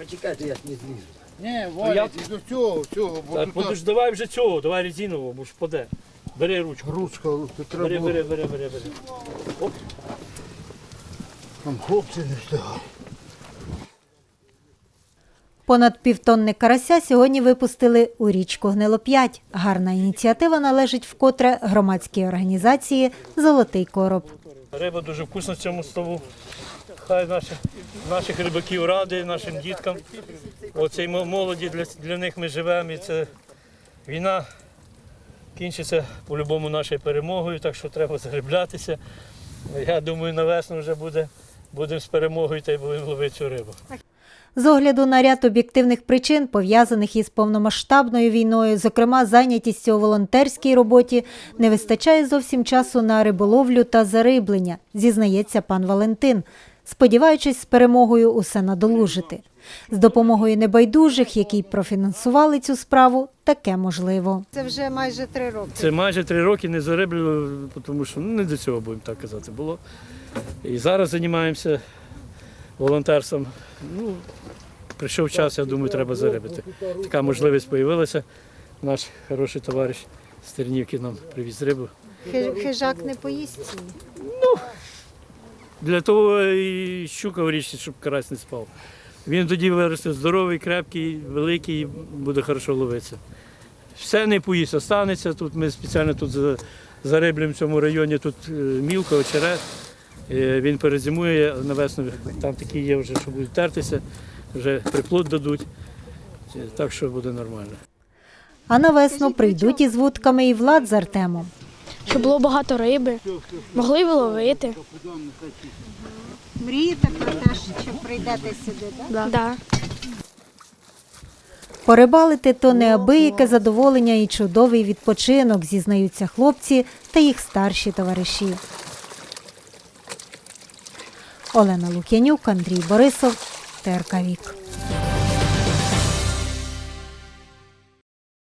Почекайте, я ж не злізу. Ні, Валя, ти до цього, цього, бо Та, тут подож, давай вже цього, давай резинового, бо ж впаде. Бери ручку. ручка, тут треба Бери, було, бери, бери, бери, бери. там хлопці не встигають. Понад півтонни карася сьогодні випустили у річку Гнилоп'ять. Гарна ініціатива належить вкотре громадській організації Золотий короб. Риба дуже вкусна в цьому столу. Хай наші, наших рибаків ради, нашим діткам. Оцей молоді для, для них ми живемо. І це війна кінчиться по-любому нашою перемогою, так що треба зароблятися. Я думаю, на весну вже буде, будемо з перемогою та й будемо ловити цю рибу. З огляду на ряд об'єктивних причин, пов'язаних із повномасштабною війною, зокрема зайнятістю у волонтерській роботі, не вистачає зовсім часу на риболовлю та зариблення, зізнається пан Валентин, сподіваючись з перемогою усе надолужити. З допомогою небайдужих, які профінансували цю справу, таке можливо. Це вже майже три роки. Це майже три роки не зариблювали, тому що ну, не до цього, будемо так казати, було. І зараз займаємося волонтерством. Ну, прийшов час, я думаю, треба зарибити. Така можливість з'явилася. Наш хороший товариш з Тернівки нам привіз рибу. Хижак не поїсть. Для того і щука в річці, щоб карась не спав. Він тоді виросте здоровий, крепкий, великий, буде хорошо ловитися. Все не поїсть, останеться. Тут ми спеціально тут за- зариблюємо в цьому районі, тут е, мілка, очерет. Е, Він перезимує на весну, там такі є вже, що будуть тертися, вже приплод дадуть. Е, Так що буде нормально. А на весну прийдуть із вудками і Влад з Артемом. Щоб було багато риби, могли б ловити. Мрієте про те, що прийдете сюди, так? Да. Порибалити то неабияке задоволення і чудовий відпочинок, зізнаються хлопці та їх старші товариші. Олена Лук'янюк, Андрій Борисов, ТРК Вік.